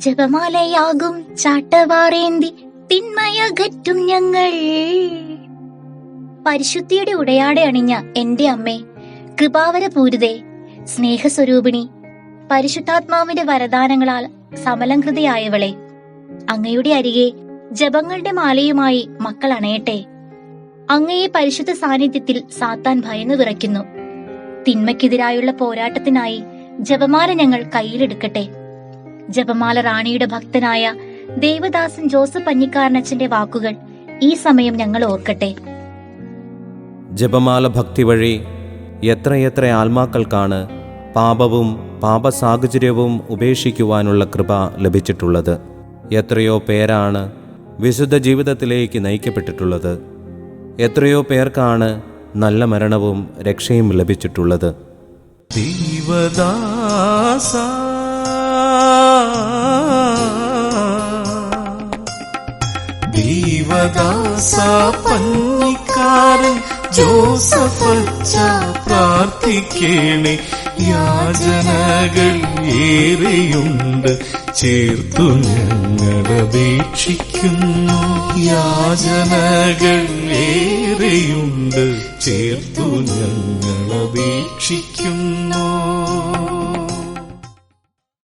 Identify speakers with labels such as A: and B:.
A: ജപമാലയാകും ചാട്ടവാറേന്തി തിന്മയകറ്റും ഞങ്ങൾ. പരിശുദ്ധിയുടെ ഉടയാടെ അണിഞ്ഞ എന്റെ അമ്മേ കൃപാവര പൂരിതേ സ്നേഹസ്വരൂപിണി പരിശുദ്ധാത്മാവിന്റെ വരദാനങ്ങളാൽ സമലംകൃതയായവളെ അങ്ങയുടെ അരികെ ജപങ്ങളുടെ മാലയുമായി മക്കൾ അണയട്ടെ. അങ്ങയെ പരിശുദ്ധ സാന്നിധ്യത്തിൽ സാത്താൻ ഭയന്നു വിറയ്ക്കുന്നു. തിന്മയ്ക്കെതിരായുള്ള പോരാട്ടത്തിനായി ജപമാല ഞങ്ങൾ കയ്യിലെടുക്കട്ടെ. ജപമാല റാണിയുടെ ഭക്തനായ ദേവദാസൻ ജോസഫ് പഞ്ഞിക്കാരനച്ചന്റെ വാക്കുകൾ ഈ സമയം ഞങ്ങൾ ഓർക്കട്ടെ.
B: ജപമാല ഭക്തി വഴി എത്രയെത്ര ആത്മാക്കൾക്കാണ് പാപവും പാപസാഹചര്യവും ഉപേക്ഷിക്കുവാനുള്ള കൃപ ലഭിച്ചിട്ടുള്ളത്. എത്രയോ പേരാണ് വിശുദ്ധ ജീവിതത്തിലേക്ക് നയിക്കപ്പെട്ടിട്ടുള്ളത്. എത്രയോ പേർക്കാണ് നല്ല മരണവും രക്ഷയും ലഭിച്ചിട്ടുള്ളത്.
C: ദൈവദാസ ദൈവദാസ പന്നിക്കാരൻ ജോസഫച്ച പ്രാർത്ഥിക്കേണേ. യാചനകൾ ഏറെയുണ്ട്. ചേർത്തു ഞങ്ങളപേക്ഷിക്കുന്നു യാചനകൾ ഏറെയുണ്ട്. ചേർത്തു ഞങ്ങളപേക്ഷിക്കുന്നു